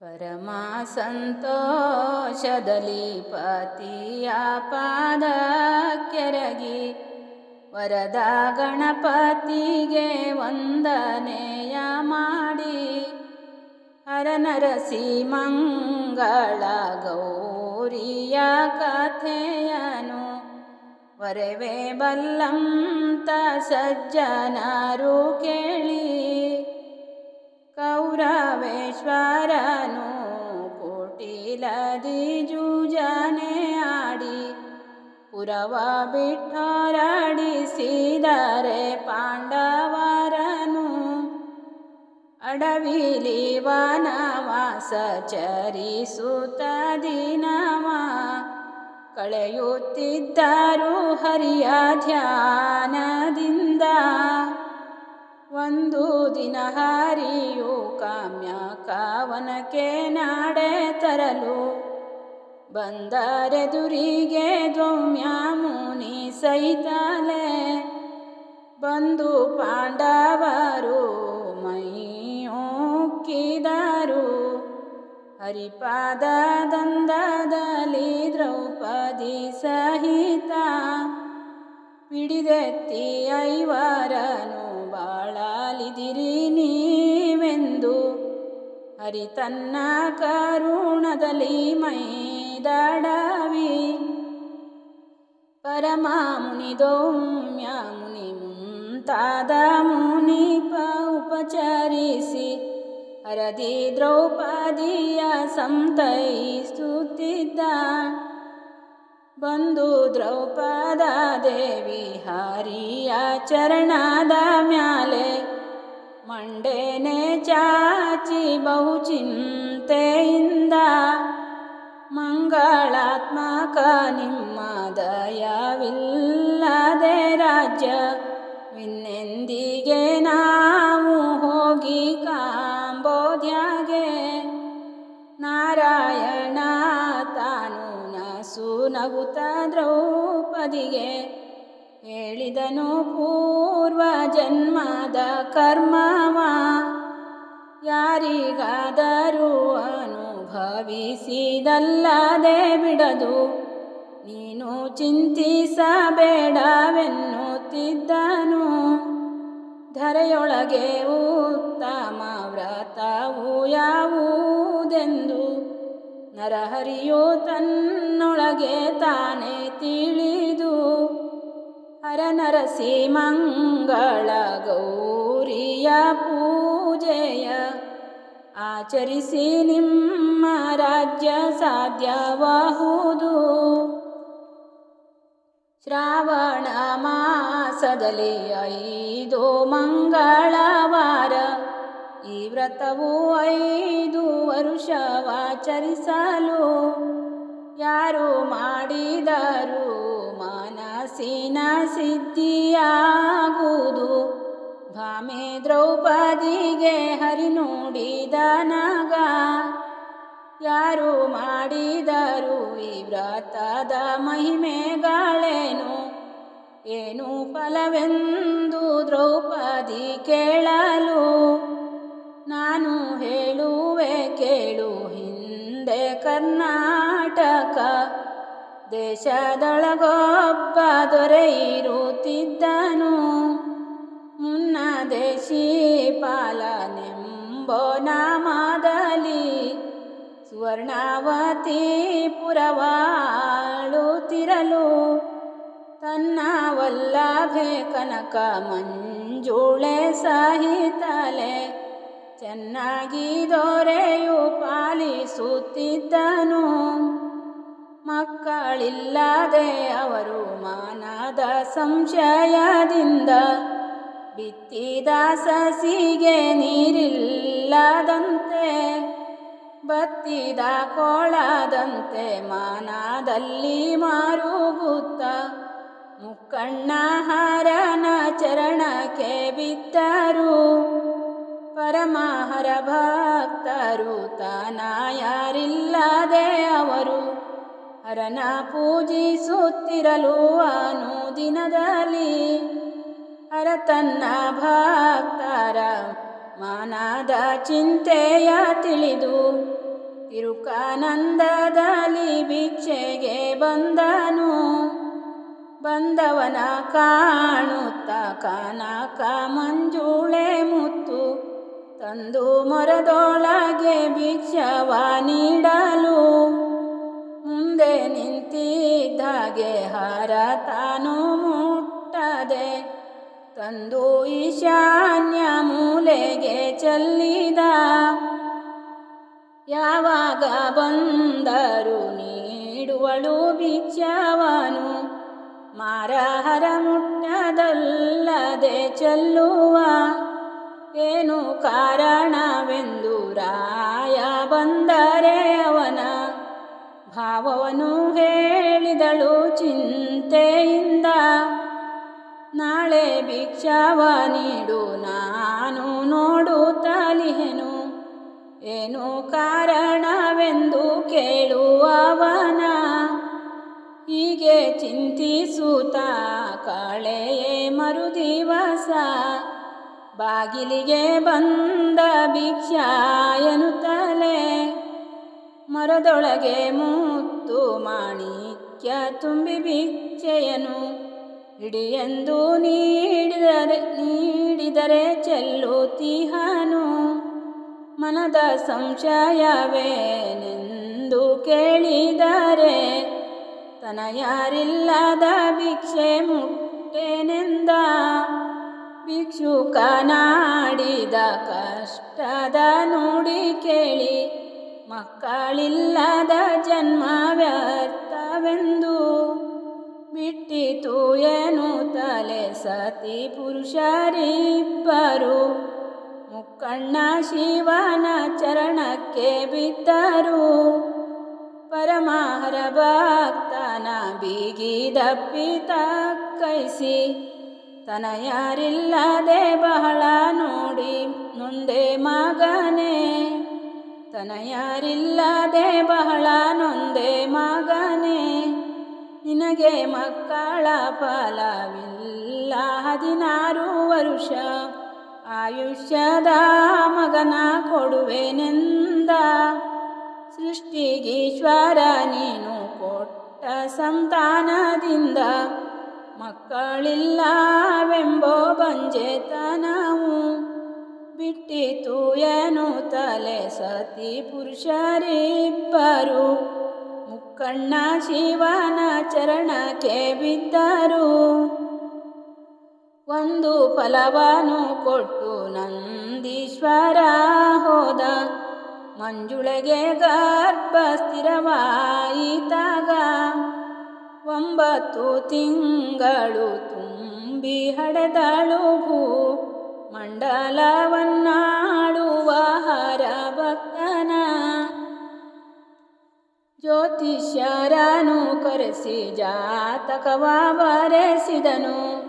ಪರಮ ಸಂತೋಷದಲ್ಲಿ ಪತಿಯ ಪಾದ ಕೆರಗಿ ವರದ ಗಣಪತಿಗೆ ವಂದನೆಯ ಮಾಡಿ ಹರನರಸಿ ಮಂಗಳ ಗೌರಿಯ ಕಥೆಯನು ವರವೇ ಬಲ್ಲಂತ ಸಜ್ಜನರು ಕೇಳಿ ಕೌರವೇಶ್ವರನು ಕೋಟಿಲದಿ ಜೂಜನೆ ಆಡಿ ಪುರವ ಬಿಟ್ಟೊರಡಿಸಿದರೆ ಪಾಂಡವರನು ಅಡವಿಲಿ ವನವಾಸ ಚರಿಸುತ್ತ ದಿನವ ಕಳೆಯುತ್ತಿದ್ದರು ಹರಿಯ ಧ್ಯಾನದಿಂದ ಒಂದು ದಿನ ಹಾರಿಯು ಕಾಮ್ಯ ಕಾವನಕ್ಕೆ ನಾಡೆ ತರಲು. ಬಂದರೆದುರಿಗೆ ದೊಮ್ಯ ಮುನಿ ಸಹಿತಲೆ. ಬಂದು ಪಾಂಡವರು ಹರಿಪಾದ ಹರಿಪಾದದಂದದಲ್ಲಿ ದ್ರೌಪದಿ ಸಹಿತ. ಪಿಡಿದೆತ್ತಿ ಐವರನು ಬಾಳಲಿದಿರಿ ನೀವೆಂದು ಹರಿ ತನ್ನ ಕರುಣದಲ್ಲಿ ಮೈದಡವಿ ಪರಮ ಮುನಿ ದೌಮ್ಯ ಮುನಿ ಮುಂತಾದ ಮುನಿಪ ಉಪಚರಿಸಿ ಹರದಿ ದ್ರೌಪದಿಯ ಸಂತೈಸುತ್ತಿದ್ದ ಬಂದು ದ್ರೌಪದ ದೇವಿ ಹರಿಯ ಚರಣದ ಮ್ಯಾಲೆ ಮಂಡೇನೆ ಚಾಚಿ ಬಹು ಚಿಂತೆಯಿಂದ ಮಂಗಳಾತ್ಮಕ ನಿಮ್ಮ ದಯವಿಲ್ಲದೆ ರಾಜ್ಯ ವಿನ್ನೆಂದಿಗೆ ನಾವು ಹೋಗಿ ಕಾಂಬೋದ್ಯಾಗೆ? ನಾರಾಯಣ ತಾನು ನಸು ನಗುತ್ತ ದ್ರೌಪದಿಗೆ ಹೇಳಿದನು ಪೂರ್ವ ಜನ್ಮದ ಕರ್ಮವ. ಯಾರಿಗಾದರೂ ಅನುಭವಿಸಿದಲ್ಲದೆ ಬಿಡದು. ನೀನು ಚಿಂತಿಸಬೇಡವೆನ್ನುತ್ತಿದ್ದನು. ಧರೆಯೊಳಗೆ ಉತ್ತಮ ವ್ರತವು ಯಾವುದೆಂದು ನರಹರಿಯು ತನ್ನೊಳಗೆ ತಾನೇ ತಿಳಿದು ಹರನರಸಿ ಮಂಗಳ ಗೌರಿಯ ಪೂಜೆಯ ಆಚರಿಸಿ ನಿಮ್ಮ ರಾಜ್ಯ ಸಾಧ್ಯವಾಹುದು ಶ್ರಾವಣ ಮಾಸದಲ್ಲಿ ಐದು ಮಂಗಳವಾರ, ಈ ವ್ರತವು ಐದು ವರುಷವಾಚರಿಸಲು ಯಾರು ಮಾಡಿದರು? ಮನಸ್ಸಿನ ಸಿದ್ಧಿಯಾಗುವುದು. ಭಾಮೆ ದ್ರೌಪದಿಗೆ ಹರಿ ನೋಡಿದನಗ ಯಾರು ಮಾಡಿದರು ಈ ವ್ರತದ ಮಹಿಮೆಗಳೇನು ಏನು ಫಲವೆಂದು ದ್ರೌಪದಿ ಕೇಳಲು? ನಾನು ಹೇಳುವೆ ಕೇಳು ಹಿಂದೆ ಕರ್ನಾಟಕ. ದೇಶದೊಳಗೊಬ್ಬ ದೊರೆ ಮುನ್ನ ಮುನ್ನ ದೇಶಿಪಾಲನೆಂಬೋ ನಾಮದಲ್ಲಿ ಸುವರ್ಣಾವತಿ ಪುರವಾಳುತ್ತಿರಲು. ತನ್ನ ವಲ್ಲಭೆ ಕನಕ ಮಂಜುಳೆ ಸಹಿತಲೆ ಚೆನ್ನಾಗಿ ದೊರೆಯು ಪಾಲಿಸುತ್ತಿದ್ದನು. ಮಕ್ಕಳಿಲ್ಲದೆ ಅವರು ಮಾನದ ಸಂಶಯದಿಂದ ಬಿತ್ತಿದ ಸಸಿಗೆ ನೀರಿಲ್ಲದಂತೆ, ಬತ್ತಿದ ಕೋಳದಂತೆ ಮಾನದಲ್ಲಿ ಮಾರುಗುತ್ತ, ಮುಕ್ಕಣ್ಣ ಹರನ ಚರಣಕ್ಕೆ ಬಿದ್ದರು. ಪರಮಹರ ಭಕ್ತರು ತಾನ ಯಾರಿಲ್ಲದೆ ಅವರು ಹರನ ಪೂಜಿಸುತ್ತಿರಲು ಅನುದಿನದಲ್ಲಿ ಹರ ತನ್ನ ಭಕ್ತರ ಮಾನದ ಚಿಂತೆಯ ತಿಳಿದು ತಿರುಕಾನಂದದಲ್ಲಿ ಭಿಕ್ಷೆಗೆ ಬಂದನು. ಬಂದವನ ಕಾಣುತ್ತ ಕನಕ ಮಂಜುಳೆ ಮುತ್ತು ತಂದು ಮೊರದೊಳಗೆ ಭಿಕ್ಷವ ನೀಡಲು ನಿಂತಿದ್ದಾಗೆ ಹಾರ ತಾನು ಮುಟ್ಟದೆ. ತಂದು ಈಶಾನ್ಯ ಮೂಲೆಗೆ ಚೆಲ್ಲಿದ. ಯಾವಾಗ ಬಂದರು ನೀಡುವಳು ಭಿಕ್ಷವನು ಮಾರಹರ ಮುಟ್ಟದಲ್ಲದೆ ಚೆಲ್ಲುವ. ಏನು ಕಾರಣವೆಂದು ರಾಯ ಭಾವವನ್ನು ಹೇಳಿದಳು ಚಿಂತೆಯಿಂದ. ನಾಳೆ ಭಿಕ್ಷಾವ ನೀಡು, ನಾನು ನೋಡುತ್ತಲಿಹೆನು ಏನು ಕಾರಣವೆಂದು ಕೇಳುವವನ ಹೀಗೆ ಚಿಂತಿಸುತ್ತ ಕಾಳೆಯೇ ಮರುದಿವಸ. ಬಾಗಿಲಿಗೆ ಬಂದ ಭಿಕ್ಷಾಯನು ಎನ್ನುತ್ತಲೇ ಮರದೊಳಗೆ ಮುತ್ತು ಮಾಣಿಕ್ಯ ತುಂಬಿ ಭಿಕ್ಷೆಯನು. ಹಿಡಿಯೆಂದು ನೀಡಿದರೆ ನೀಡಿದರೆ ಚೆಲ್ಲುತ್ತೀಹನು ಮನದ ಸಂಶಯವೇನೆಂದು ಕೇಳಿದರೆ, ತನ ಯಾರಿಲ್ಲದ ಭಿಕ್ಷೆ ಮುಟ್ಟೆನೆಂದ. ಭಿಕ್ಷುಕನಾಡಿದ ಕಷ್ಟದ ನೋಡಿ ಕೇಳಿ ಮಕ್ಕಳಿಲ್ಲದ ಜನ್ಮ ವ್ಯರ್ಥವೆಂದು ಬಿಟ್ಟಿತು ಏನು ತಲೆ ಸತಿ ಪುರುಷರಿಬ್ಬರು. ಮುಕ್ಕಣ್ಣ ಶಿವನ ಚರಣಕ್ಕೆ ಬಿದ್ದರು. ಪರಮಹರ ಭಕ್ತನ ಬಿಗಿದಪ್ಪಿತ ಕೈಸಿ ತನ ಯಾರಿಲ್ಲದೆ ಬಹಳ ನೋಡಿ ನೊಂದೆ ಮಗನೇ. ತನ ಯಾರಿಲ್ಲದೆ ಬಹಳ ನೊಂದೆ ಮಗನೇ. ನಿನಗೆ ಮಕ್ಕಳ ಫಲವಿಲ್ಲ ಹದಿನಾರು ವರುಷ. ಆಯುಷ್ಯದ ಮಗನ ಕೊಡುವೆನೆಂದ. ಸೃಷ್ಟಿಗೀಶ್ವರ ನೀನು ಕೊಟ್ಟ ಸಂತಾನದಿಂದ. ಮಕ್ಕಳಿಲ್ಲವೆಂಬೋ ಬಂಜೆತನವು. ಬಿಟ್ಟಿತು ತಲೆ ಸತಿ ಪುರುಷರಿಬ್ಬರು. ಮುಕ್ಕಣ್ಣ ಶಿವನ ಚರಣಕ್ಕೆ ಬಿದ್ದರು. ಒಂದು ಫಲವನ್ನು ಕೊಟ್ಟು ನಂದೀಶ್ವರ ಹೋದ. ಮಂಜುಳೆಗೆ ಗರ್ಭ ಸ್ಥಿರವಾಯಿತಾಗ. ಒಂಬತ್ತು ತಿಂಗಳು ತುಂಬಿ ಹಡೆದಳು ಭೂ. ಮಂಡಲವನ್ನಾಳುವ ಭಕ್ತನ ಜ್ಯೋತಿಷ್ಯರನು ಕರೆಸಿ ಜಾತಕವ ಬರೆಸಿದನು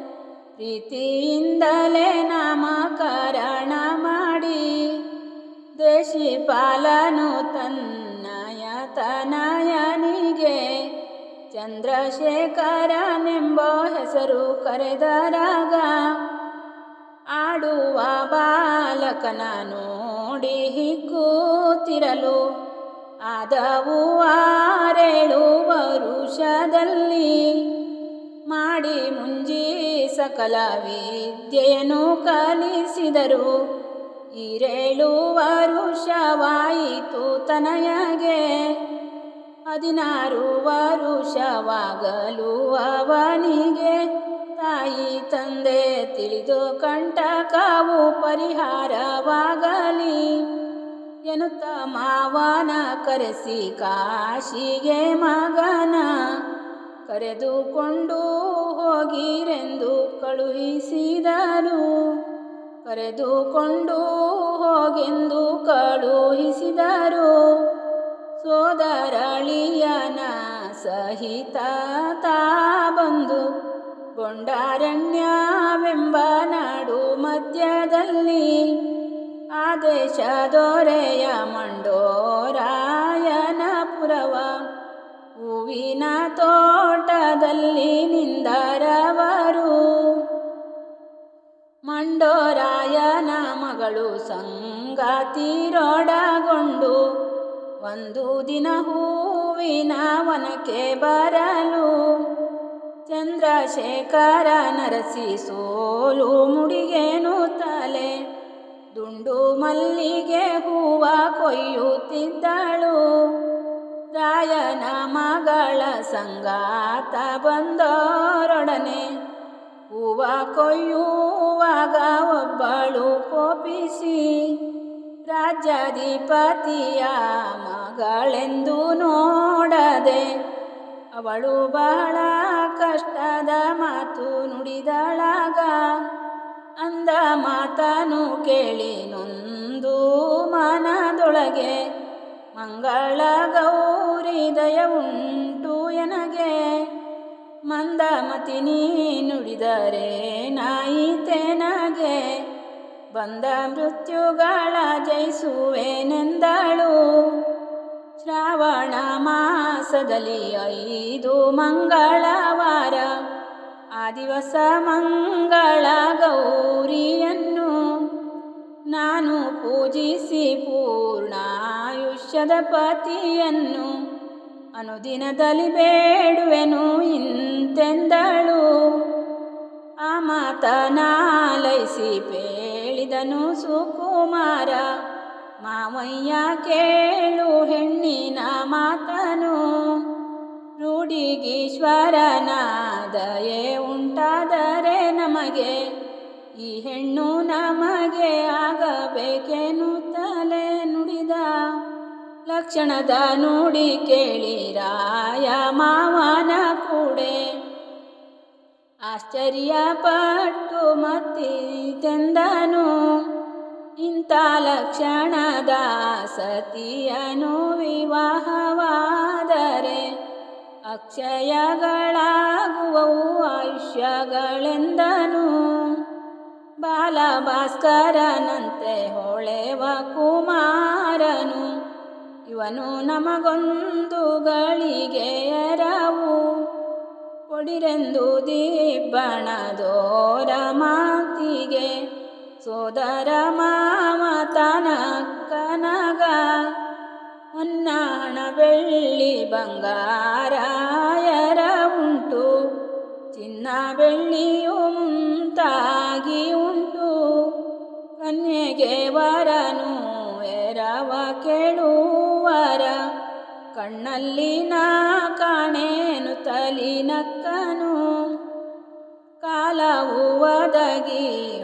ಪ್ರೀತಿಯಿಂದಲೇ ನಾಮಕರಣ ಮಾಡಿ. ದೇಶಿ ದೇಶಿಪಾಲನು ತನ್ನಯ ತನಯನಿಗೆ ಚಂದ್ರಶೇಖರನೆಂಬ ಹೆಸರು ಕರೆದರಾಗ ಆಡುವ ಬಾಲಕನ ನೋಡಿ ಕೂತಿರಲು. ಆದವು ಆರೇಳು ವರುಷದಲ್ಲಿ ಮಾಡಿ ಮುಂಜಿ ಸಕಲ ವಿದ್ಯೆಯನ್ನು ಕಲಿಸಿದರು. ಈರೇಳು ವರುಷವಾಯಿತು ತನಯಗೆ. ಹದಿನಾರು ವರುಷವಾಗಲು ಅವನಿಗೆ ತಾಯಿ ತಂದೆ ತಿಳಿದು ಕಂಟಕವು ಪರಿಹಾರವಾಗಲಿ ಎನ್ನುತ್ತ ಮಾವನ ಕರೆಸಿ ಕಾಶಿಗೆ ಮಗನ ಕರೆದುಕೊಂಡು ಹೋಗಿರೆಂದು ಕಳುಹಿಸಿದನು. ಕರೆದುಕೊಂಡು ಹೋಗೆಂದು ಕಳುಹಿಸಿದರು. ಸೋದರಳಿಯನ ಸಹಿತ ತಾ ಬಂದು ಗೊಂಡಾರಣ್ಯವೆಂಬ ನಾಡು ಮಧ್ಯದಲ್ಲಿ ಆದೇಶ ದೊರೆಯ ಮಂಡೋರಾಯನಪುರವ ಹೂವಿನ ತೋಟದಲ್ಲಿ ನಿಂದರವರು. ಮಂಡೋರಾಯನ ಮಗಳು ಸಂಗಾತಿರೊಡಗೊಂಡು ಒಂದು ದಿನ ಹೂವಿನ ವನಕ್ಕೆ ಬರಲು ಚಂದ್ರಶೇಖರ ನರಸಿ ಸೋಲು ಮುಡಿಗೇನು ತಲೆ? ದುಂಡು ಮಲ್ಲಿಗೆ ಹೂವ ಕೊಯ್ಯುತ್ತಿದ್ದಳು. ರಾಯನ ಮಗಳ ಸಂಗಾತ ಬಂದೋರೊಡನೆ. ಹೂವ ಕೊಯ್ಯುವಾಗ ಒಬ್ಬಳು ಕೋಪಿಸಿ, ರಾಜ್ಯಾಧಿಪತಿಯ ಮಗಳೆಂದು ನೋಡದೆ ಅವಳು ಬಹಳ ಕಷ್ಟದ ಮಾತು ನುಡಿದಳಾಗ. ಅಂದ ಮಾತನು ಕೇಳಿ ನೊಂದು ಮನದೊಳಗೆ, ಮಂಗಳ ಗೌರಿ ದಯ ಉಂಟು ಎನಗೆ. ಮಂದಮತಿ ನೀ ನುಡಿದರೆ ನಾಯಿತೆನಗೆ ಬಂದ ಮೃತ್ಯುಗಳ ಜಯಿಸುವೆನೆಂದಳು. ಶ್ರಾವಣ ಮಾಸದಲ್ಲಿ ಐದು ಮಂಗಳವಾರ. ಆ ದಿವಸ ಮಂಗಳ ಗೌರಿಯನ್ನು ನಾನು ಪೂಜಿಸಿ ಪೂರ್ಣಾಯುಷ್ಯದ ಪತಿಯನ್ನು ಅನುದಿನದಲ್ಲಿ ಬೇಡುವೆನು ಇಂತೆಂದಳು. ಆ ಮಾತನಾಲೈಸಿ ಪೇಳಿದನು ಸುಕುಮಾರ ಮಾವಯ್ಯ ಕೇಳು ಹೆಣ್ಣಿನ ಮಾತನು. ರೂಢಿಗೀಶ್ವರನ ದಯೆ ಉಂಟಾದರೆ ನಮಗೆ, ಈ ಹೆಣ್ಣು ನಮಗೆ ಆಗಬೇಕೇನು ತಲೆ ನುಡಿದ. ಲಕ್ಷಣದ ನುಡಿ ಕೇಳಿ ರಾಯ ಮಾವನ ಕೂಡೆ. ಆಶ್ಚರ್ಯಪಟ್ಟು ಮತ್ತಿತೆಂದನು. ಇಂಥ ಲಕ್ಷಣದ ಸತಿಯನು ವಿವಾಹವಾದರೆ ಅಕ್ಷಯಗಳಾಗುವವು ಆಯುಷ್ಯಗಳೆಂದನು. ಬಾಲಭಾಸ್ಕರನಂತೆ ಹೊಳೆವ ಕುಮಾರನು, ಇವನು ನಮಗೊಂದು ಗಳಿಗೆ ಎರವು ಕೊಡಿರೆಂದು ದಿಬ್ಬಣದೋರ ಮಾತಿಗೆ ಸೋದರ ಮಾಮತನಕ್ಕನಗ ಹೊನ್ನಾಣ ಬೆಳ್ಳಿ ಬಂಗಾರಾಯರ ಉಂಟು. ಚಿನ್ನ ಬೆಳ್ಳಿಯು ಮುಂತಾಗಿ ಉಂಟು. ಕನ್ಯೆಗೆ ವರನು ಎರವ ಕೇಳುವರ ಕಣ್ಣಲ್ಲಿ ನಾ ಕಾಣೇನು ತಲಿನಕ್ಕನು. ಕಾಲವು ಒದಗಿ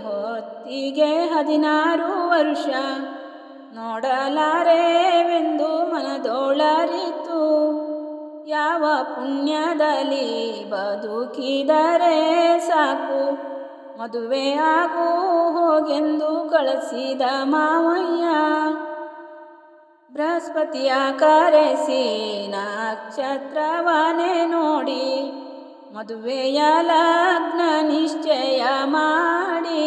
ಹೊತ್ತಿಗೆ ಹದಿನಾರು ವರ್ಷ ನೋಡಲಾರೆವೆಂದು ಮನದೋಳರಿತು. ಯಾವ ಪುಣ್ಯದಲ್ಲಿ ಬದುಕಿದರೆ ಸಾಕು. ಮದುವೆ ಆಗು ಹೋಗೆಂದು ಕಳಿಸಿದ ಮಾವಯ್ಯ. ಬೃಹಸ್ಪತಿಯ ಕರೆಸಿ ನಕ್ಷತ್ರವನೇ ನೋಡಿ, ಮದುವೆಯ ಲಗ್ನ ನಿಶ್ಚಯ ಮಾಡಿ.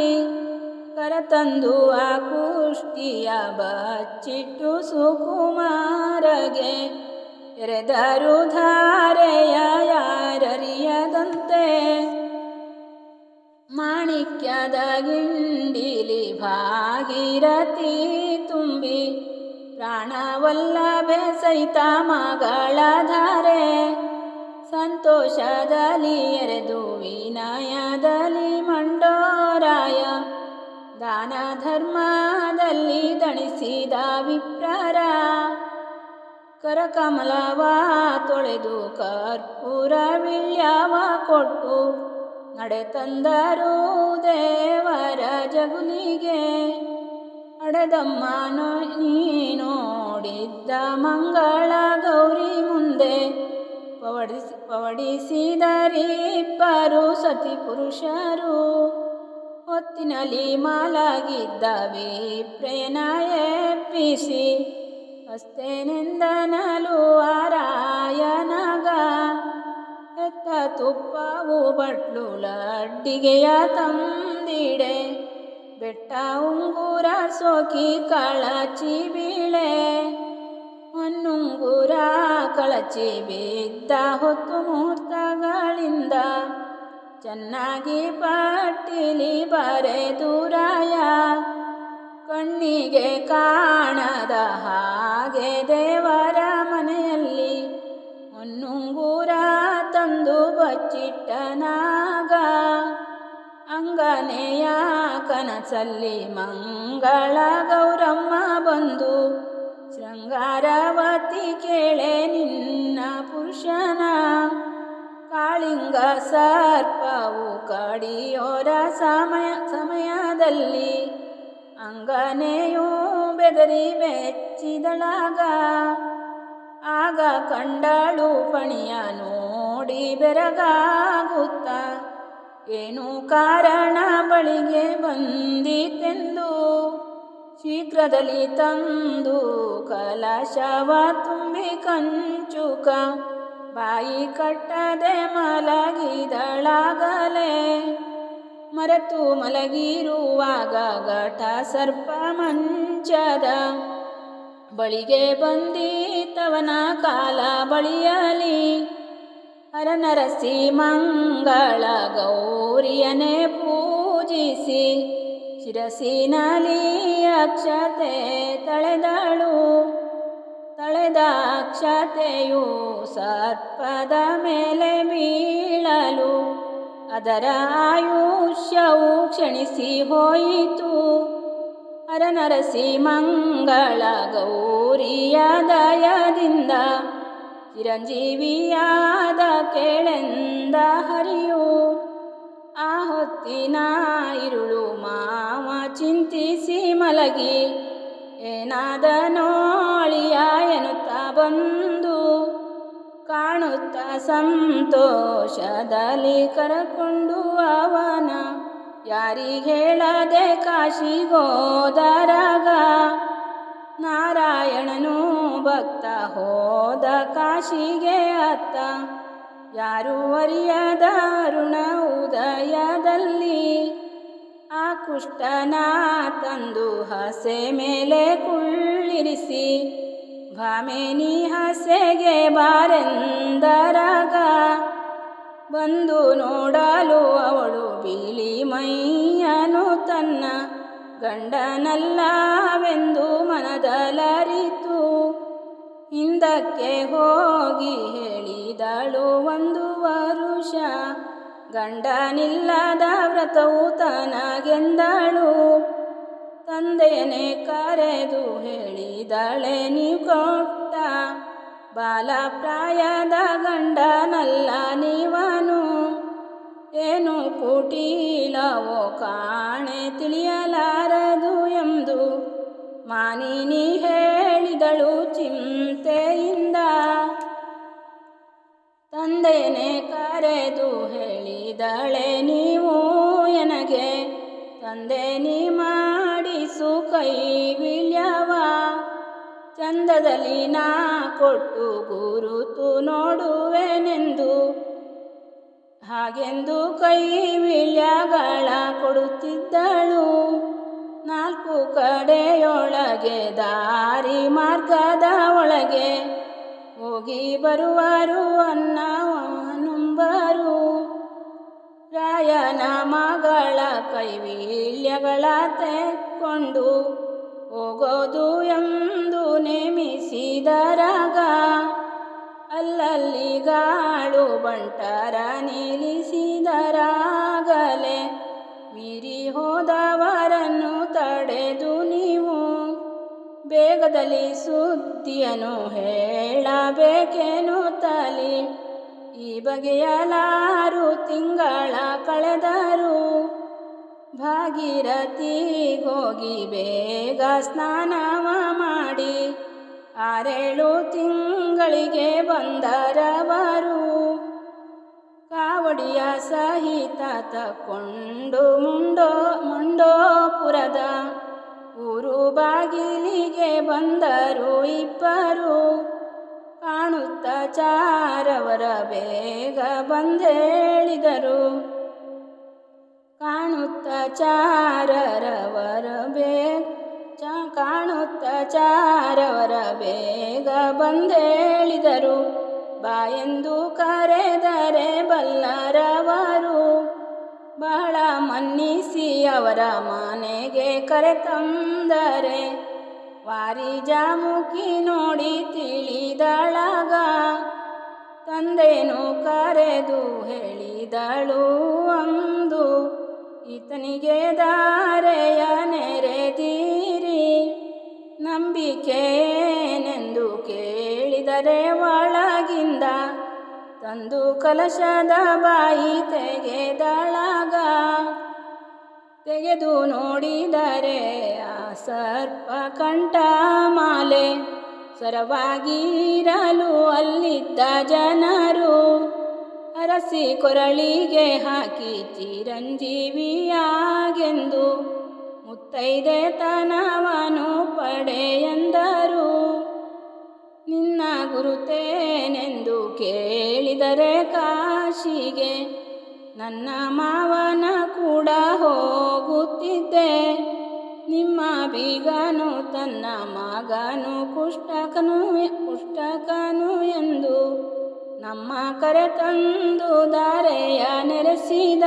ಕರತಂದು ಆ ಕುಷ್ಟಿಯ ಬಚ್ಚಿಟ್ಟು ಸುಕುಮಾರಗೆ ಎರೆದರು ಧಾರೆಯ ಯಾರರಿಯದಂತೆ. ಮಾಣಿಕ್ಯದ ಗಿಂಡಿಲಿ ಭಾಗಿರತಿ ತುಂಬಿ ಪ್ರಾಣವಲ್ಲಭೆ ಸಹಿತ ಮಗಳ ಧಾರೆ. ಸಂತೋಷದಲ್ಲಿ ಎರೆದು ವಿನಯದಲ್ಲಿ ಮಂಡೋರಾಯ ದಾನ ಧರ್ಮದಲ್ಲಿ ದಣಿಸಿದ ವಿಪ್ರರ. ಕರಕಮಲವ ತೊಳೆದು ಕರ್ಪೂರ ವಿಳ್ಯವ ಕೊಟ್ಟು ನಡೆ ತಂದರು ದೇವರ ಜಗುಲಿಗೆ. ಅಡೆದಮ್ಮನು ನೀನೋಡಿದ್ದ ಮಂಗಳ ಗೌರಿ ಮುಂದೆ ಪವಡಿಸಿ ಪವಡಿಸಿದರಿಬ್ಬರು ಸತಿ ಪುರುಷರು. ಹೊತ್ತಿನಲ್ಲಿ ಮಾಲಾಗಿದ್ದಾವೆ. ವಿಪ್ರೇನ ಎಪ್ಪಿಸಿ ಆರಾಯನಗ. ಎತ್ತ ತುಪ್ಪವು ಬಟ್ಲು ಲಡ್ಡಿಗೆಯ ತಂದಿಡೆ. ಬೆಟ್ಟ ಉಂಗುರ ಸೋಕಿ ಕಳಚಿ ಬೀಳೆ. ಹೊನ್ನುಂಗುರ ಕಳಚಿ ಬಿದ್ದ ಹೊತ್ತು ಮುಹೂರ್ತಗಳಿಂದ ಚೆನ್ನಾಗಿ ಪಟ್ಟಿಲಿ ಬರೆ ದೂರಾಯ ಕಣ್ಣಿಗೆ ಕಾಣದ ಹಾಗೆ ದೇವರ ಮನೆಯಲ್ಲಿ ಮುನ್ನುಂಗೂರ ತಂದು ಬಚ್ಚಿಟ್ಟನಾಗ ಅಂಗನೆಯ ಕನಸಲ್ಲಿ ಮಂಗಳ ಗೌರಮ್ಮ ಬಂದು, ಶೃಂಗಾರವತಿ ಕೇಳೆ ನಿನ್ನ ಪುರುಷನ. ಕಾಳಿಂಗ ಸರ್ಪವು ಕಾಡಿಯೋರ ಸಮಯ, ಸಮಯದಲ್ಲಿ ಅಂಗನೆಯೂ ಬೆದರಿ ಬೆಚ್ಚಿದಳಾಗ. ಆಗ ಕಂಡಳು ಪಣಿಯ ನೋಡಿ ಬೆರಗಾಗುತ್ತ, ಏನು ಕಾರಣ ಬಳಿಗೆ ಬಂದಿತೆಂದು? ಶೀಘ್ರದಲ್ಲಿ ತಂದು ಕಲಶವ ತುಂಬಿ ಕಂಚುಕ ಬಾಯಿ ಕಟ್ಟದೆ ಮಲಗಿದಳಾಗಲೇ. ಮರೆತು ಮಲಗಿರುವಾಗ ಘಟ ಸರ್ಪ ಮಂಚದ ಬಳಿಗೆ ಬಂದಿತವನ ಕಾಲ ಬಳಿಯಲಿ. ಹರನರಸಿ ಮಂಗಳ ಗೌರಿಯನೇ ಪೂಜಿಸಿ ಶಿರಸಿನಲಿ ಅಕ್ಷತೆ ತಳೆದಳು. ತಳೆದ ಅಕ್ಷತೆಯು ಸರ್ಪದ ಮೇಲೆ ಬೀಳಲು ಅದರ ಆಯುಷ್ಯವು ಕ್ಷಣಿಸಿ ಹೋಯಿತು. ಅರನರಸಿ ಮಂಗಳ ಗೌರಿಯ ದಯದಿಂದ ಚಿರಂಜೀವಿಯಾದ ಕೆಳೆಂದ ಹರಿಯು. ಆ ಹೊತ್ತಿನ ಇರುಳು ಮಾವ ಚಿಂತಿಸಿ ಮಲಗಿ ಏನಾದ ನೋಳಿಯ ಎನ್ನುತ್ತಾ ಬಂದು ಕಾಣುತ್ತ ಸಂತೋಷದಲ್ಲಿ ಕರಕೊಂಡು ಅವನ ಯಾರಿಗೇಳದೆ ಕಾಶಿಗೋದರಾಗ ನಾರಾಯಣನು ಭಕ್ತ ಹೋದ ಕಾಶಿಗೆ ಅತ್ತ. ಯಾರು ಅರಿಯದ ಅರುಣ ಉದಯದಲ್ಲಿ ಆ ಕುಷ್ಟನ ತಂದು ಹಸೆ ಮೇಲೆ ಕುಳ್ಳಿರಿಸಿ ಭಾಮೇನಿ ಹಸೆಗೆ ಬಾರೆಂದರಾಗ, ಬಂದು ನೋಡಲು ಅವಳು ಬಿಳಿ ಮೈಯನು ತನ್ನ ಗಂಡನಲ್ಲವೆಂದು ಮನದಲರಿತು. ಹಿಂದಕ್ಕೆ ಹೋಗಿ ಹೇಳಿದಳು ಒಂದು ವರುಷ, ಗಂಡನಿಲ್ಲದ ವ್ರತವು ತನಗೆಂದಳು. ತಂದೆಯನೇ ಕರೆದು ಹೇಳಿದಳೆ ನೀ ಕೊಟ್ಟ ಬಾಲಪ್ರಾಯದ ಗಂಡನಲ್ಲ ನೀವನು. ಏನು ಕುಟೀಲವೋ ಕಾಣೆ ತಿಳಿಯಲಾರದು ಎಂದು ಮಾನಿನಿ ಹೇಳಿದಳು ಚಿಂತೆಯಿಂದ. ತಂದೆಯನೇ ಕರೆದು ಹೇಳಿದಳೆ ನೀವು ನನಗೆ ತಂದೆ ನೀ ಚಂದದಲ್ಲಿ ನಾ ಕೊಟ್ಟು ಗುರುತು ನೋಡುವೆನೆಂದು, ಹಾಗೆಂದು ಕೈ ವಿಳ್ಯಗಳ ಕೊಡುತ್ತಿದ್ದಳು. ನಾಲ್ಕು ಕಡೆಯೊಳಗೆ ದಾರಿ ಮಾರ್ಗದ ಒಳಗೆ ಹೋಗಿ ಬರುವರು ಅನ್ನವನುಂಬರು. ರಾಯನ ಮಗಳ ಕೈವೀಳ್ಯಗಳ ತೆಕ್ಕೊಂಡು ಹೋಗೋದು ಎಂದು ನೇಮಿಸಿದರಾಗ, ಅಲ್ಲಲ್ಲಿ ಗಾಳು ಬಂಟರ ನಿಲ್ಲಿಸಿದರಾಗಲೇ. ಮೀರಿ ಹೋದವರನ್ನು ತಡೆದು ನೀವು ಬೇಗದಲ್ಲಿ ಸುದ್ದಿಯನ್ನು ಹೇಳಬೇಕೇನು ತಲಿ. ಈ ಬಗೆಯಲಾರು ತಿಂಗಳ ಕಳೆದರು ಭಾಗೀರಥಿಗೋಗಿ ಬೇಗ ಸ್ನಾನವ ಮಾಡಿ. ಆರೇಳು ತಿಂಗಳಿಗೆ ಬಂದರವರು. ಕಾವಡಿಯ ಸಹಿತ ತಕೊಂಡು ಮುಂಡೋ, ಮುಂಡೋಪುರದ ಊರು ಬಾಗಿಲಿಗೆ ಬಂದರು ಇಬ್ಬರು. ಕಾಣುತ್ತ ಚಾರವರ ಬೇಗ ಬಂದೇಳಿದರು. ಕಾಣುತ್ತ ಚಾರರವರ ಬೇಗ ಚ ಕಾಣುತ್ತ ಚಾರವರ ಬೇಗ ಬಂದೇಳಿದರು ಬಾಯೆಂದು ಕರೆದರೆ ಬಲ್ಲರವರು. ಬಹಳ ಮನ್ನಿಸಿ ಅವರ ಮನೆಗೆ ಕರೆತಂದರೆ ವಾರಿಜಾಮುಖಿ ನೋಡಿ ತಿಳಿದಳಾಗ. ತಂದೆನು ಕರೆದು ಹೇಳಿದಳು ಅಂದು. ಈತನಿಗೆ ದಾರೆಯ ನೆರೆದೀರಿ. ನಂಬಿಕೆನೆಂದು ಕೇಳಿದರೆ ಒಳಗಿಂದ ತಂದು ಕಲಶದ ಬಾಯಿ ತೆಗೆದಳಗ. ತೆಗೆದು ನೋಡಿದರೆ ಆ ಸರ್ಪ ಕಂಠ ಮಾಲೆ. ಸರವಾಗಿರಲು ಅಲ್ಲಿದ್ದ ಜನರು ಅರಸಿ ಕೊರಳಿಗೆ ಹಾಕಿ ಚಿರಂಜೀವಿಯಾಗೆಂದು ಮುತ್ತೈದೆ ತನವನು ಪಡೆಯಂದರು ನಿನ್ನ ಗುರುತೇನೆಂದು ಕೇಳಿದರೆ ಕಾಶಿಗೆ ನನ್ನ ಮಾವನ ಕೂಡ ಹೋಗುತ್ತಿದ್ದೆ. ನಿಮ್ಮ ಬೀಗನು ತನ್ನ ಮಗನು ಕುಷ್ಟಕನು ಕುಷ್ಟಕನು ಎಂದು ನಮ್ಮ ಕರೆ ತಂದು ದಾರೆಯ ನೆರೆಸಿದ,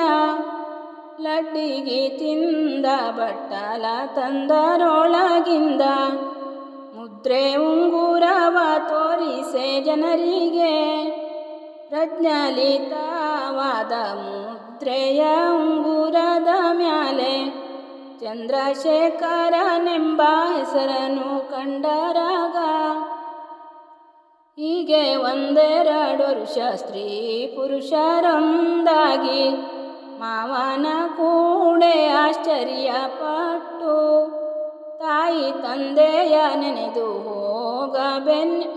ಲಡ್ಡಿಗೆ ತಿಂದ, ಬಟ್ಟಲ ತಂದರೊಳಗಿಂದ, ಮುದ್ರೆ ಉಂಗುರವ ತೋರಿಸೆ ಜನರಿಗೆ, ಪ್ರಜ್ಞಲಿತವಾದ ಮುದ್ರೆಯ ಉಂಗುರದ ಮ್ಯಾಲೆ, ಚಂದ್ರಶೇಖರನೆಂಬ ಹೆಸರನ್ನು ಕಂಡರಾಗ ಹೀಗೆ ಒಂದೆರಡು ವರುಷ ಸ್ತ್ರೀ ಪುರುಷರೊಂದಾಗಿ ಮಾವನ ಕೂಡೆ ಆಶ್ಚರ್ಯ ಪಟ್ಟು, ತಾಯಿ ತಂದೆಯ ನೆನೆದು ಹೋಗಬೇಕೆನ್ನುತ್ತಲಿ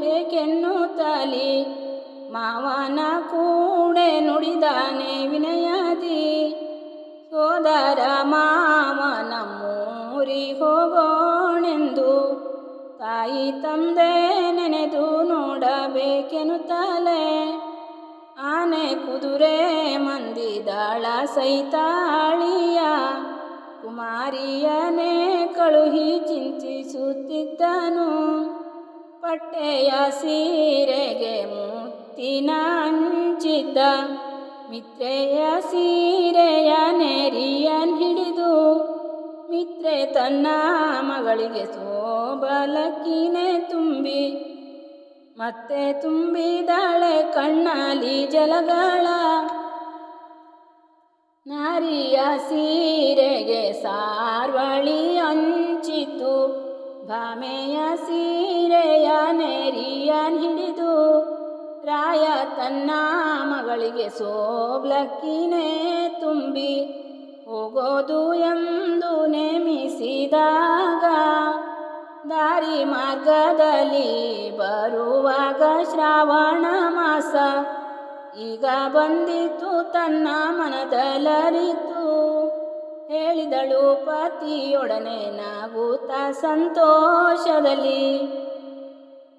ಮಾವನ ಕೂಡೆ ನುಡಿದಾನೆ ವಿನಯದಿ, ಸೋದರ ಮಾವನ ಮೂರಿ ಹೋಗೋಣೆಂದು ತಾಯಿ ತಂದೆ ನೆನೆದು ನೋಡಬೇಕೆನ್ನುತ್ತಲೇ ಆನೆ ಕುದುರೆ ಮಂದಿದಾಳ ಸೈತಾಳಿಯ ಕುಮಾರಿಯನೇ ಕಳುಹಿ ಚಿಂತಿಸುತ್ತಿದ್ದನು. ಪಟ್ಟೆಯ ಸೀರೆಗೆ ಮುತ್ತಿನ ಹಂಚಿದ್ದ ಮಿತ್ರೆಯ ಸೀರೆಯ ನೆರಿಯನ್ ಹಿಡಿದು ಮಿತ್ರೆ ತನ್ನ ಮಗಳಿಗೆ ಸೋಬಲಕ್ಕಿನೆ ತುಂಬಿ, ಮತ್ತೆ ತುಂಬಿದಾಳೆ ಕಣ್ಣಾಲಿ ಜಲಗಳ. ನಾರಿಯ ಸೀರೆಗೆ ಸಾರ್ವಳಿ ಹಂಚಿತು, ಭಾಮೆಯ ಸೀರೆಯ ನೆರಿಯ ಹಿಡಿದು. ರಾಯ ತನ್ನ ಮಗಳಿಗೆ ಸೋಬ್ಲಕ್ಕಿನೇ ತುಂಬಿ ಹೋಗೋದು ಎಂದು ನೇಮಿಸಿದಾಗ ದಾರಿ ಮಾರ್ಗದಲ್ಲಿ ಬರುವಾಗ ಶ್ರಾವಣ ಮಾಸ ಈಗ ಬಂದಿತು, ತನ್ನ ಮನದಲ್ಲರಿತು ಹೇಳಿದಳು ಪತಿಯೊಡನೆ ನಾಗೂತ ಸಂತೋಷದಲ್ಲಿ.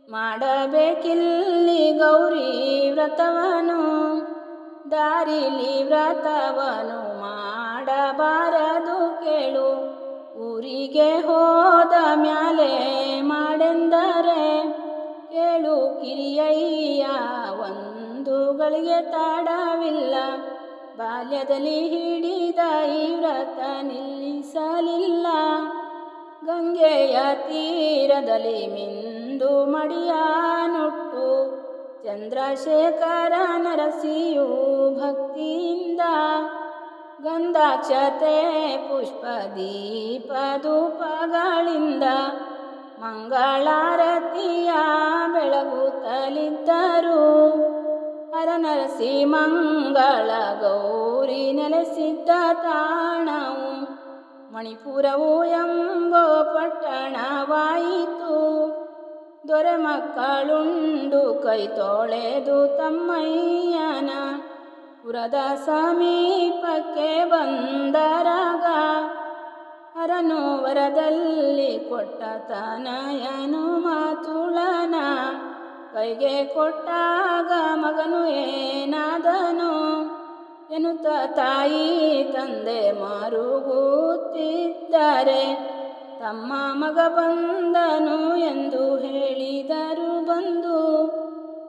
ಮಾಡಬೇಕಿಲ್ಲಿ ಗೌರಿ ವ್ರತವನು, ದಾರಿಲಿ ವ್ರತವನು ಮಾಡಬಾರದು ಕೇಳು. ಊರಿಗೆ ಹೋದ ಮ್ಯಾಲೆ ಮಾಡೆಂದರೆ, ಕೇಳು ಕಿರಿಯಯ್ಯ ಒಂದು ಗಳಿಗೆ ತಾಡವಿಲ್ಲ. ಬಾಲ್ಯದಲ್ಲಿ ಹಿಡಿದ ಈ ವ್ರತ ನಿಲ್ಲಿಸಲಿಲ್ಲ. ಗಂಗೆಯ ತೀರದಲ್ಲಿ ಮಿಂದು ಮಡಿಯಾನುಟ್ಟು, ಚಂದ್ರಶೇಖರ ನರಸಿಯು ಭಕ್ತಿಯಿಂದ ಗಂಧಾಕ್ಷತೆ ಪುಷ್ಪ ದೀಪ ಧೂಪಗಳಿಂದ ಮಂಗಳಾರತಿಯ ಬೆಳಗುತ್ತಲಿದ್ದರು ಹರನರಸಿ ಮಂಗಳ ಗೌರಿ ನೆಲೆಸಿದ್ದ ತಾಣವು ಮಣಿಪುರವು ಎಂಬೋ ಪಟ್ಟಣವಾಯಿತು. ದೊರೆ ಮಕ್ಕಳುಂಡು ಕೈ ತೊಳೆದು ತಮ್ಮಯ್ಯನ ಪುರದ ಸಮೀಪಕ್ಕೆ ಬಂದರಾಗ ಹರನು ವರದಲ್ಲಿ ಕೊಟ್ಟ ತನಯನು ಮಾತುಳನ ಕೈಗೆ ಕೊಟ್ಟಾಗ ಮಗನು ಏನಾದನು ಎನ್ನುತ್ತ ತಾಯಿ ತಂದೆ ಮಾರುಗುತ್ತಿದ್ದಾರೆ. ತಮ್ಮ ಮಗ ಬಂದನು ಎಂದು ಹೇಳಿದರು ಬಂದು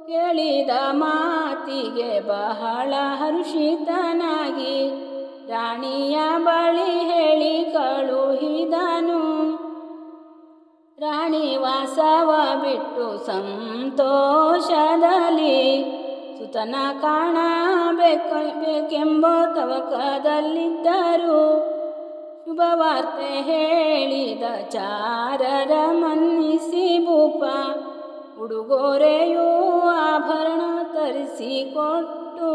ಕೇಳಿದ ಮಾತಿಗೆ ಬಹಳ ಹರುಷಿತನಾಗಿ, ರಾಣಿಯ ಬಳಿ ಹೇಳಿ ಕಳುಹಿದನು. ರಾಣಿ ವಾಸವ ಬಿಟ್ಟು ಸಂತೋಷದಲ್ಲಿ, ಸುತನ ಕಾಣಬೇಕೆಂಬ ಕಾಣಬೇಕು, ಬೇಕೆಂಬ ತವಕದಲ್ಲಿದ್ದರು. ಶುಭವಾರ್ತೆ ಹೇಳಿದ ಚಾರರ ಮನ್ನಿಸಿ ಭೂಪ ಉಡುಗೊರೆಯೂ ಆಭರಣ ತರಿಸಿಕೊಟ್ಟು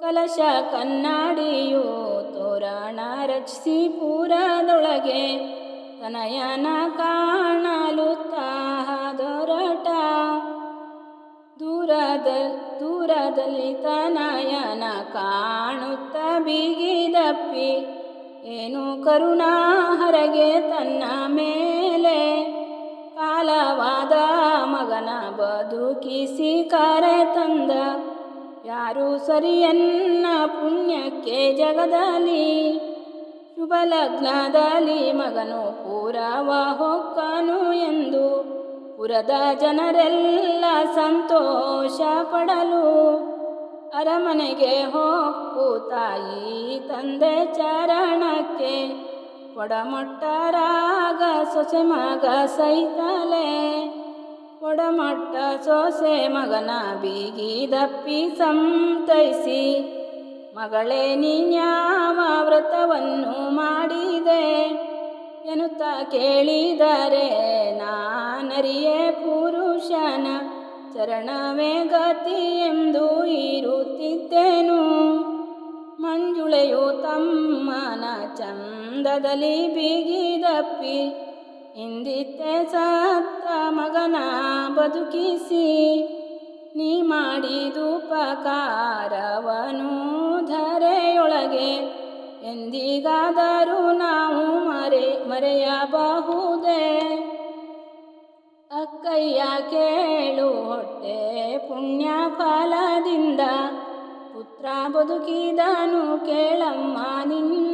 ಕಲಶ ಕನ್ನಡಿಯು ತೋರಣ ರಚಿಸಿ ಪೂರದೊಳಗೆ ತನಯನ ಕಾಣಲು ತಾಹದೊರಟ. ದೂರದ, ದೂರದಲ್ಲಿ ತನಯನ ಕಾಣುತ್ತ ಬಿಗಿದಪ್ಪಿ, ಏನು ಕರುಣಾ, ಹರಗೆ ತನ್ನ ಮೇಲೆ ಕಾಲವಾದ ಮಗನ ಬದುಕಿಸಿ ಕರೆ ತಂದ. ಯಾರು ಸರಿಯನ್ನ ಪುಣ್ಯಕ್ಕೆ ಜಗದಲ್ಲಿ ಶುಭ ಲಗ್ನದಲ್ಲಿ ಮಗನು ಪೂರವ ಹೊಕ್ಕನು ಎಂದು ಪುರದ ಜನರೆಲ್ಲ ಸಂತೋಷ ಪಡಲು. ಅರಮನೆಗೆ ಹೊಕ್ಕು ತಾಯಿ ತಂದೆ ಚರಣಕ್ಕೆ, ಒಡಮೊಟ್ಟರಾಗ ಸೊಸೆ ಮಗ ಸೈತಲೆ. ಒಡಮೊಟ್ಟ ಸೋಸೆ ಮಗನ ಬೀಗಿದಪ್ಪಿ ಸಂತೈಸಿ, ಮಗಳೇ ನೀನ್ಯಾವ ವ್ರತವನ್ನು ಮಾಡಿದೆ? ಎನ್ನುತ್ತ ಕೇಳಿದರೆ, ನಾನರಿಯೇ ಪುರುಷನ ಚರಣವೇ ಗತಿ ಎಂದು ಇರುತ್ತಿದ್ದೇನು? ಮಂಜುಳೆಯು ತಮ್ಮನ ಚಂದದಲ್ಲಿ ಬಿಗಿದಪ್ಪಿ ಇಂದಿತ್ತೆ ಸತ್ತ ಮಗನ ಬದುಕಿಸಿ, ನೀ ಮಾಡಿದುಪಕಾರವನು ಧರೆಯೊಳಗೆ. ಎಂದಿಗಾದರೂ ನಾವು ಮರೆ, ಮರೆಯಬಹುದೇ? ಅಕ್ಕಯ್ಯ ಕೇಳು ಹೊಟ್ಟೆ ಪುಣ್ಯ ಫಲದಿಂದ ಪುತ್ರ ಬದುಕಿದನು ಕೇಳಮ್ಮ ನಿನ್ನ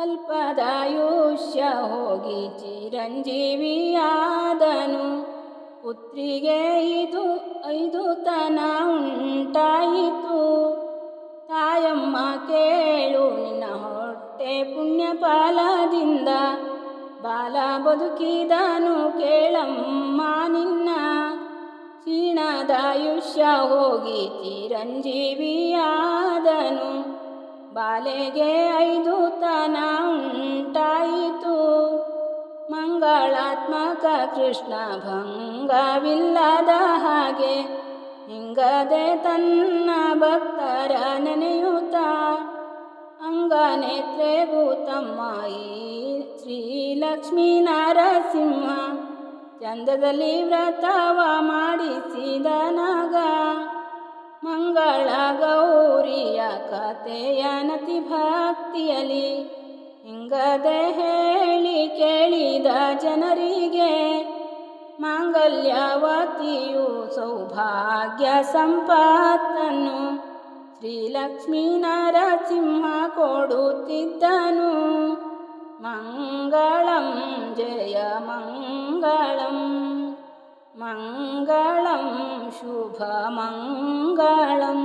ಅಲ್ಪದಾಯುಷ್ಯ ಹೋಗಿ ಚಿರಂಜೀವಿಯಾದನು. ಪುತ್ರಿಗೆ ಇದು ಐದು ತನ ಉಂಟಾಯಿತು. ತಾಯಮ್ಮ ಕೇಳು, ನಿನ್ನ ಹೊಟ್ಟೆ ಪುಣ್ಯ ಫಲದಿಂದ ಬಾಲ ಬದುಕಿದನು ಕೇಳಮ್ಮ ನಿನ್ನ. ಕ್ಷೀಣದಾಯುಷ್ಯ ಹೋಗಿ ಚಿರಂಜೀವಿಯಾದನು. ಬಾಲೆಗೆ ಐದು ತನ ಉಂಟಾಯಿತು. ಮಂಗಳಾತ್ಮಕ ಕೃಷ್ಣ ಭಂಗವಿಲ್ಲದ ಹಾಗೆ ಹಿಂಗದೆ ತನ್ನ ಭಕ್ತರ ನೆನೆಯುತ್ತ ಅಂಗನೇತ್ರೆಗೂ ತಮ್ಮಾಯಿ ಶ್ರೀಲಕ್ಷ್ಮೀ ನರಸಿಂಹ ಚಂದದಲ್ಲಿ ವ್ರತವ ಮಾಡಿಸಿದ ನಾಗ ಮಂಗಳ ಗೌರಿಯ ಕಥೆಯ ನತಿ ಭಕ್ತಿಯಲಿ ಹಿಂಗದೆ ಹೇಳಿ ಕೇಳಿದ ಜನರಿಗೆ ಮಾಂಗಲ್ಯವತಿಯು ಸೌಭಾಗ್ಯ ಸಂಪತ್ತನ್ನು ಶ್ರೀಲಕ್ಷ್ಮೀ ನರಸಿಂಹ ಕೊಡುತ್ತಿದ್ದನು. ಮಂಗಳಂ, ಜಯ ಮಂಗಳಂ. ಮಂಗಳಂ ಶುಭ ಮಂಗಳಂ